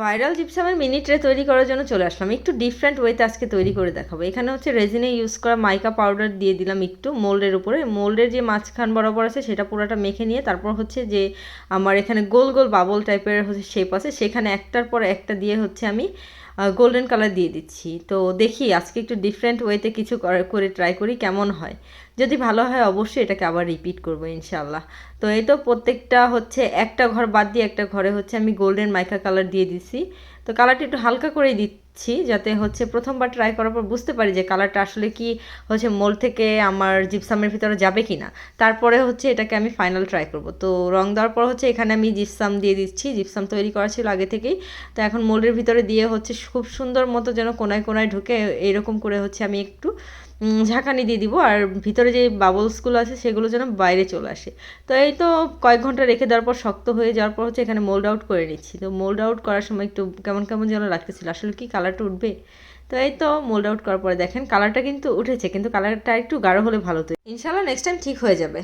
Viral জিপসামের mini tray তৈরি করার জন্য চলে আসলাম। একটু ডিফারেন্ট ওয়েতে আজকে তৈরি করে দেখাবো। এখানে হচ্ছে রেজিনে ইউজ করা মাইকা পাউডার দিয়ে দিলাম একটু মোল্ডের উপরে। মোল্ডের যে মাঝখান বরাবর আছে, সেটা পুরোটা মেখে নিয়ে তারপর হচ্ছে যে আমার এখানে গোল গোল বাবল টাইপের হচ্ছে শেপ আছে, সেখানে একটার পর একটা দিয়ে হচ্ছে আমি গোল্ডেন কালার দিয়ে দিচ্ছি। তো দেখি আজকে একটু ডিফারেন্ট ওয়েতে কিছু করে ট্রাই করি, কেমন হয়। যদি ভালো হয় অবশ্যই এটাকে আবার রিপিট করব ইনশাল্লাহ তো এই তো প্রত্যেকটা হচ্ছে একটা ঘর বাদ দিয়ে একটা ঘরে হচ্ছে আমি গোল্ডেন মাইকা কালার দিয়ে দিছি। তো কালারটা একটু হালকা করেই দিচ্ছি যাতে হচ্ছে প্রথমবার ট্রাই করার পর বুঝতে পারি যে কালারটা আসলে কি হচ্ছে মোল থেকে আমার জিপসামের ভিতরে যাবে কি না তারপরে হচ্ছে এটাকে আমি ফাইনাল ট্রাই করব। তো রং দেওয়ার পর হচ্ছে এখানে আমি জিপসাম দিয়ে দিচ্ছি। জিপসাম তৈরি করা ছিল আগে থেকেই। তো এখন মোল্ডের ভিতরে দিয়ে হচ্ছে খুব সুন্দর মতো যেন কোনায় কোনায় ঢুকে এরকম করে হচ্ছে আমি একটু ঝাঁকানি দিয়ে দিব আর ভিতরে যে বাবলসগুলো আছে সেগুলো যেন বাইরে চলে আসে। তো এই তো কয়েক ঘণ্টা রেখে দেওয়ার পর শক্ত হয়ে যাওয়ার পর হচ্ছে এখানে মোল্ড আউট করে নিচ্ছি। তো মোল্ড আউট করার সময় একটু কেমন কেমন যেন লাগতেছিল। আসলে কি কালারটা উঠবে? তো এই তো মোল্ড আউট করার পরে দেখেন কালারটা কিন্তু উঠেছে, কিন্তু কালারটা একটু গাঢ় হলে ভালো তো ইনশাল্লাহ নেক্সট টাইম ঠিক হয়ে যাবে।